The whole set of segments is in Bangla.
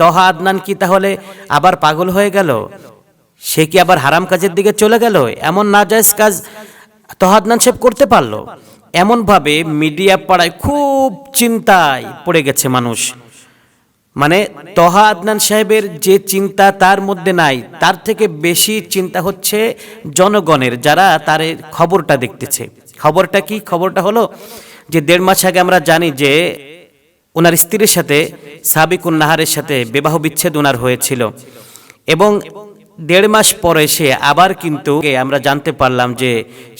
তহা আদনান কি তাহলে? আবার পাগল হয়ে গেল? সে কি আবার হারাম কাজের দিকে চলে গেল? এমন নাজায়জ কাজ তহা আদনান করতে পারল। এমনভাবে মিডিয়া পাড়ায় খুব চিন্তায় পড়ে গেছে মানুষ। মানে তহা আদনান সাহেবের যে চিন্তা তার মধ্যে নাই, তার থেকে বেশি চিন্তা হচ্ছে জনগণের যারা তার খবরটা দেখতেছে। খবরটা কি? খবরটা হলো যে দেড় মাস আগে আমরা জানি যে ওনার স্ত্রীর সাথে সাবিকুন নাহারের সাথে বিবাহ বিচ্ছেদ ওনার হয়েছিল। এবং দেড় মাস পরে সে আবার কিন্তু আমরা জানতে পারলাম যে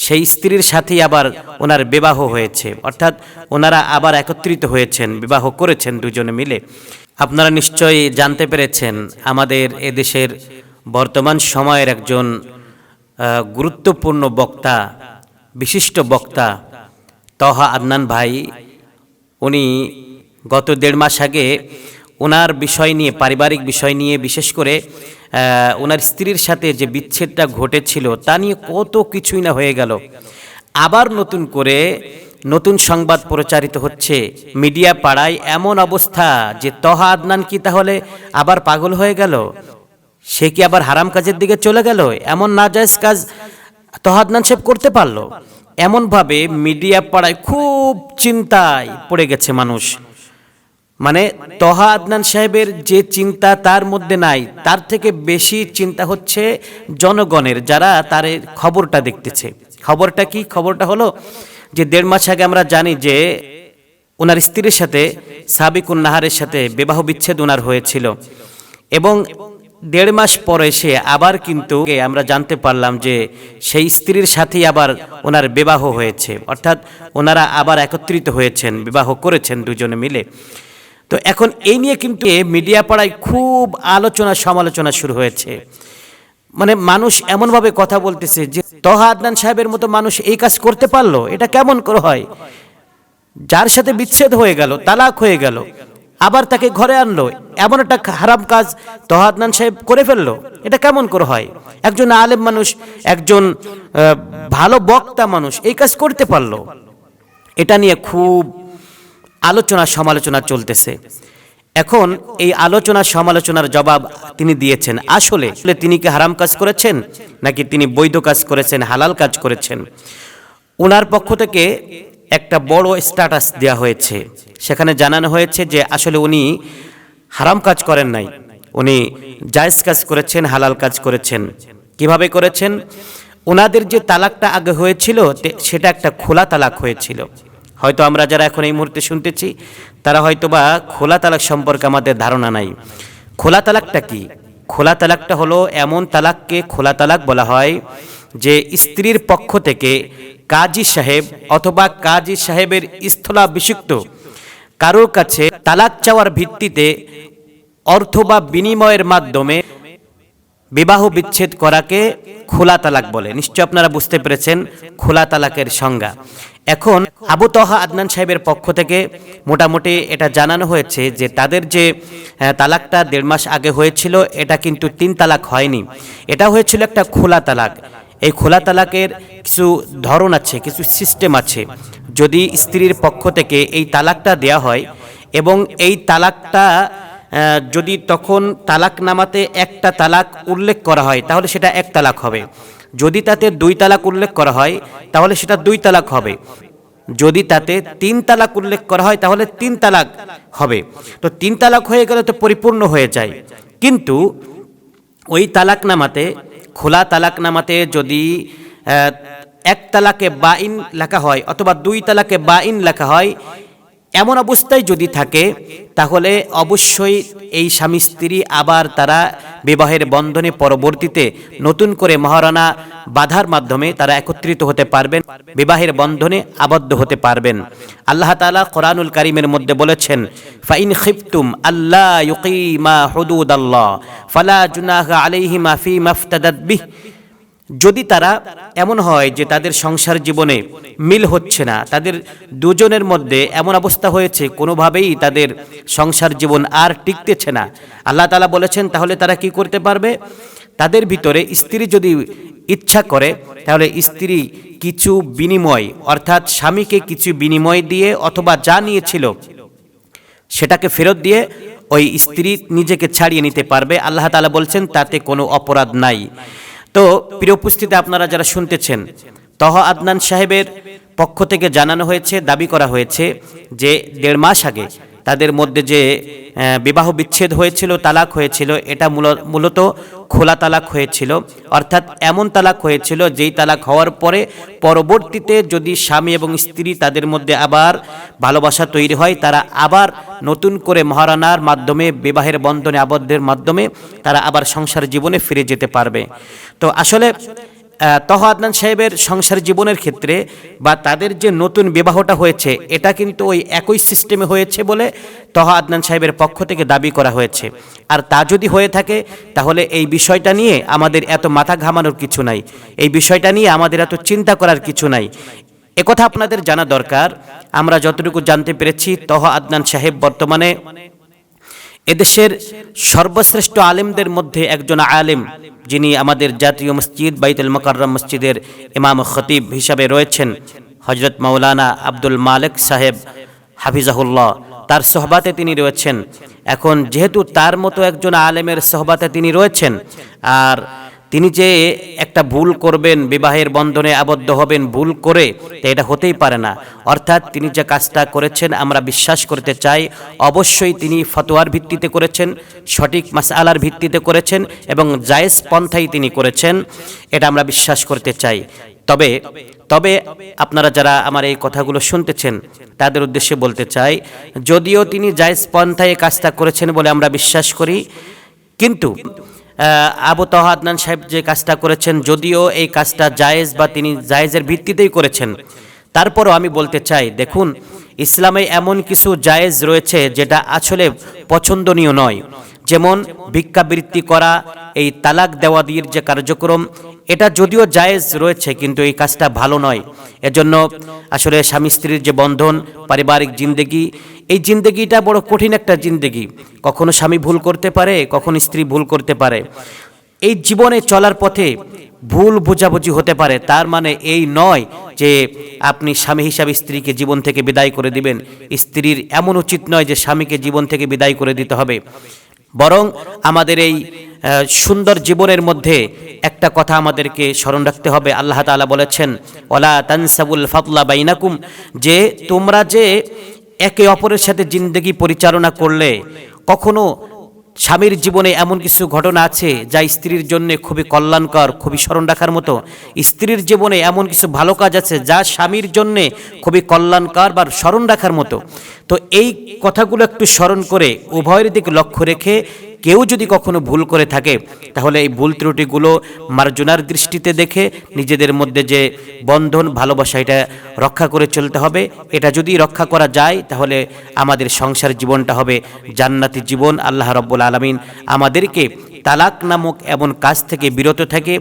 সেই স্ত্রীর সাথেই আবার ওনার বিবাহ হয়েছে। অর্থাৎ ওনারা আবার একত্রিত হয়েছেন, বিবাহ করেছেন দুজনে মিলে। আপনারা নিশ্চয়ই জানতে পেরেছেন, আমাদের এদেশের বর্তমান সময়ের একজন গুরুত্বপূর্ণ বক্তা, বিশিষ্ট বক্তা তহা আদনান ভাই, উনি গত দেড় মাস আগে ওনার বিষয় নিয়ে, পারিবারিক বিষয় নিয়ে বিশেষ করে ওনার স্ত্রীর সাথে যে বিচ্ছেদটা ঘটেছিল, তা নিয়ে কত কিছুই না হয়ে গেল। আবার নতুন করে নতুন সংবাদ প্রচারিত হচ্ছে মিডিয়া পাড়ায় এমন অবস্থা যে তহা আদনান কি তাহলে আবার পাগল হয়ে গেল? সে কি আবার হারাম কাজের দিকে চলে গেল? এমন নাজায়জ কাজ তহা আদনান সাহেব করতে পারল? এমনভাবে মিডিয়া পাড়ায় খুব চিন্তায় পড়ে গেছে মানুষ। মানে তহা আদনান সাহেবের যে চিন্তা তার মধ্যে নাই, তার থেকে বেশি চিন্তা হচ্ছে জনগণের যারা তার খবরটা দেখতেছে। খবরটা কি? খবরটা হলো যে দেড় মাস আগে আমরা জানি যে ওনার স্ত্রীর সাথে সাবিকুন নাহারের সাথে বিবাহ বিচ্ছেদ ওনার হয়েছিল। এবং দেড় মাস পরে সে আবার কিন্তু আমরা জানতে পারলাম যে সেই স্ত্রীর সাথেই আবার ওনার বিবাহ হয়েছে। অর্থাৎ ওনারা আবার একত্রিত হয়েছেন, বিবাহ করেছেন দুজনে মিলে। তো এখন এই নিয়ে কিন্তু মিডিয়া পাড়ায় খুব আলোচনা সমালোচনা শুরু হয়েছে। মানে মানুষ এমনভাবে কথা বলতেছে যে, তহা আদনান সাহেবের মতো মানুষ এই কাজ করতে পারল? এটা কেমন করে হয়? যার সাথে বিচ্ছেদ হয়ে গেল, তালাক হয়ে গেল, আবার তাকে ঘরে আনলো, এমন একটা হারাম কাজ তহা আদনান সাহেব করে ফেলল, এটা কেমন করে হয়? একজন আলেম মানুষ, একজন ভালো বক্তা মানুষ এই কাজ করতে পারল। এটা নিয়ে খুব আলোচনা সমালোচনা চলতেছে। এখন এই আলোচনা সমালোচনার জবাব তিনি দিয়েছেন। আসলে তিনি কি হারাম কাজ করেছেন, নাকি তিনি বৈধ কাজ করেছেন, হালাল কাজ করেছেন? ওনার পক্ষ থেকে একটা বড় স্ট্যাটাস দেওয়া হয়েছে। সেখানে জানানো হয়েছে যে আসলে উনি হারাম কাজ করেন নাই। উনি জায়েজ কাজ করেছেন, হালাল কাজ করেছেন। কীভাবে করেছেন? ওনাদের যে তালাকটা আগে হয়েছিল সেটা একটা খোলা তালাক হয়েছিল। হয়তো আমরা যারা এখন এই মুহূর্তে শুনতেছি, তারা হয়তো বা খোলা তালাক সম্পর্কে আমাদের ধারণা নাই। খোলা তালাকটা কি? খোলা তালাকটা হলো এমন তালাককে খোলা তালাক বলা হয় যে স্ত্রীর পক্ষ থেকে কাজী সাহেব অথবা কাজী সাহেবের স্থলাভিষিক্ত কারোর কাছে তালাক চাওয়ার ভিত্তিতে অর্থ বা বিনিময়ের মাধ্যমে বিবাহ বিচ্ছেদ করাকে খোলা তালাক বলে। নিশ্চয় আপনারা বুঝতে পেরেছেন খোলা তালাকের সংজ্ঞা। এখন আবু তহা আদনান সাহেবের পক্ষ থেকে মোটামুটি এটা জানানো হয়েছে যে তাদের যে তালাকটা দেড় মাস আগে হয়েছিল, এটা কিন্তু তিন তালাক হয়নি। এটা হয়েছিল একটা খোলা তালাক। এই খোলা তালাকের কিছু ধরন আছে, কিছু সিস্টেম আছে। যদি স্ত্রীর পক্ষ থেকে এই তালাকটা দেয়া হয় এবং এই তালাকটা যদি তখন তালাক নামাতে একটা তালাক উল্লেখ করা হয়, তাহলে সেটা এক তালাক হবে। যদি তাতে দুই তালাক উল্লেখ করা হয়, তাহলে সেটা দুই তালাক হবে। যদি তাতে তিন তালাক উল্লেখ করা হয়, তাহলে তিন তালাক হবে। তো তিন তালাক হয়ে গেলে তো পরিপূর্ণ হয়ে যায়। কিন্তু ওই তালাকনামাতে, খোলা তালাকনামাতে যদি এক তালাকে বা ইন লেখা হয় অথবা দুই তালাকে বা ইন লেখা হয়, এমন অবস্থায় যদি থাকে, তাহলে অবশ্যই এই স্বামী স্ত্রী আবার তারা বিবাহের বন্ধনে পরবর্তীতে নতুন করে মহারানা বাধার মাধ্যমে তারা একত্রিত হতে পারবেন, বিবাহের বন্ধনে আবদ্ধ হতে পারবেন। আল্লাহ তালা কোরআনুল কারিমের মধ্যে বলেছেন, ফাইন খিফতুম আল্লাহ ইউকিমা হুদুদ আল্লাহ ফালা জুনাহ আলাইহিমা মাফি মাফতাদাত বিহ। যদি তারা এমন হয় যে তাদের সংসার জীবনে মিল হচ্ছে না, তাদের দুজনের মধ্যে এমন অবস্থা হয়েছে, কোনোভাবেই তাদের সংসার জীবন আর টিকতেছে না। আল্লাহ তালা বলেছেন, তাহলে তারা কি করতে পারবে? তাদের ভিতরে স্ত্রী যদি ইচ্ছা করে, তাহলে স্ত্রী কিছু বিনিময়, অর্থাৎ স্বামীকে কিছু বিনিময় দিয়ে অথবা যা নিয়েছিল সেটাকে ফেরত দিয়ে ওই স্ত্রী নিজেকে ছাড়িয়ে নিতে পারবে। আল্লাহ তালা বলছেন, তাতে কোনো অপরাধ নাই। তো প্রিয় উপস্থিতি, আপনারা যারা শুনতেছেন, তহ আদনান সাহেবের পক্ষ থেকে জানানো হয়েছে, দাবি করা হয়েছে যে দেড় মাস আগে তাদের মধ্যে যে বিবাহ বিচ্ছেদ হয়েছিল, তালাক হয়েছিল, এটা মূল- মূলত খোলা তালাক হয়েছিল। অর্থাৎ এমন তালাক হয়েছিল, যেই তালাক হওয়ার পরে পরবর্তীতে যদি স্বামী এবং স্ত্রী তাদের মধ্যে আবার ভালোবাসা তৈরি হয়, তারা আবার নতুন করে মহারানার মাধ্যমে, বিবাহের বন্ধনে, আবদ্ধের মাধ্যমে তারা আবার সংসার জীবনে ফিরে যেতে পারবে। তো আসলে তহ আদনান সাহেবের সংসার জীবনের ক্ষেত্রে বা তাদের যে নতুন বিবাহটা হয়েছে, এটা কিন্তু ওই একই সিস্টেমে হয়েছে বলে তহ আদনান সাহেবের পক্ষ থেকে দাবি করা হয়েছে। আর তা যদি হয়ে থাকে, তাহলে এই বিষয়টা নিয়ে আমাদের এত মাথা ঘামানোর কিছু নাই। এই বিষয়টা নিয়ে আমাদের এত চিন্তা করার কিছু নাই। একথা আপনাদের জানা দরকার। আমরা যতটুকু জানতে পেরেছি, তহ আদনান সাহেব বর্তমানে এদেশের সর্বশ্রেষ্ঠ আলেমদের মধ্যে একজন আলেম, যিনি আমাদের জাতীয় মসজিদ, বাইতুল মকাররম মসজিদের ইমাম খতিব হিসাবে রয়েছেন হজরত মৌলানা আব্দুল মালিক সাহেব হাফিজাহুল্লাহ। তার সহবাতে তিনি রয়েছেন। এখন যেহেতু তার মতো একজন আলেমের সহবাতে তিনি রয়েছেন, আর তিনি যে একটা ভুল করবেন, বিবাহের বন্ধনে আবদ্ধ হবেন, ভুল করে এটা হতেই পারে না। অর্থাৎ তিনি যে কাজটা করেছেন, আমরা বিশ্বাস করতে চাই, অবশ্যই তিনি ফতোয়ার ভিত্তিতে করেছেন, সঠিক মাসআলার ভিত্তিতে করেছেন এবং জায়েজ পন্থাই তিনি করেছেন, এটা আমরা বিশ্বাস করতে চাই। তবে তবে আপনারা যারা আমার এই কথাগুলো শুনতেছেন, তাদের উদ্দেশ্যে বলতে চাই, যদিও তিনি জায়েজ পন্থায় কাজটা করেছেন বলে আমরা বিশ্বাস করি, কিন্তু আবু তহা সাহেব যে কাজটা করেছেন, যদিও এই কাজটা জায়েজ বা তিনি জায়েজের ভিত্তিতেই করেছেন। তারপরও আমি বলতে চাই, দেখুন, ইসলামে এমন কিছু জায়েজ রয়েছে যেটা আসলে পছন্দনীয় নয়। যেমন ভিক্ষাবৃত্তি করা, এই তালাক দেওয়া দির যে কার্যক্রম, এটা যদিও জায়েজ রয়েছে, কিন্তু এই কাজটা ভালো নয়। এজন্য আসলে স্বামী স্ত্রীর যে বন্ধন, পারিবারিক জিন্দেগি, এই জিন্দেগিটা বড় কঠিন একটা জিন্দেগি। কখনো স্বামী ভুল করতে পারে, কখনো স্ত্রী ভুল করতে পারে। এই জীবনে চলার পথে ভুল বোঝাবুঝি হতে পারে, তার মানে এই নয় যে আপনি স্বামী হিসাবে স্ত্রীকে জীবন থেকে বিদায় করে দিবেন। স্ত্রীর এমন উচিত নয় যে স্বামীকে জীবন থেকে বিদায় করে দিতে হবে। বরং আমাদের এই সুন্দর জীবনের মধ্যে একটা কথা আমাদেরকে স্মরণ রাখতে হবে। আল্লাহ তালা বলেছেন, ওলা তানসাবুল ফাতলা বাইনাকুম যে তোমরা যে একে অপরের সাথে জিন্দগি পরিচালনা করলে, কখনো স্বামীর জীবনে এমন কিছু ঘটনা আছে যা স্ত্রীর জন্য খুবই কল্যাণকর, খুবই স্মরণ রাখার মতো? স্ত্রীর জীবনে এমন কিছু ভালো কাজ আছে যা স্বামীর জন্যে খুবই কল্যাণকর বা স্মরণ রাখার মতো? তো এই কথাগুলো একটু স্মরণ করে উভয়ের দিকে লক্ষ্য রেখে কেউ যদি কখনো ভুল করে থাকে, তাহলে এই ভুল ত্রুটিগুলো মার্জনার দৃষ্টিতে দেখে নিজেদের মধ্যে যে বন্ধন, ভালোবাসা, এটা রক্ষা করে চলতে হবে। এটা যদি রক্ষা করা যায়, তাহলে আমাদের সংসার জীবনটা হবে জান্নাতি জীবন। আল্লাহ রব্বুল আলমিন আমাদেরকে তালাক নামক এমন কাজ থেকে বিরত থেকে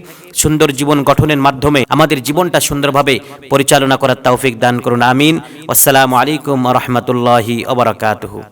সুন্দর জীবন গঠনের মাধ্যমে আমাদের জীবনটা সুন্দরভাবে পরিচালনা করার তৌফিক দান করুন। আমিন। আসসালামু আলাইকুম রহমতুল্লাহি ওবরাকাতহু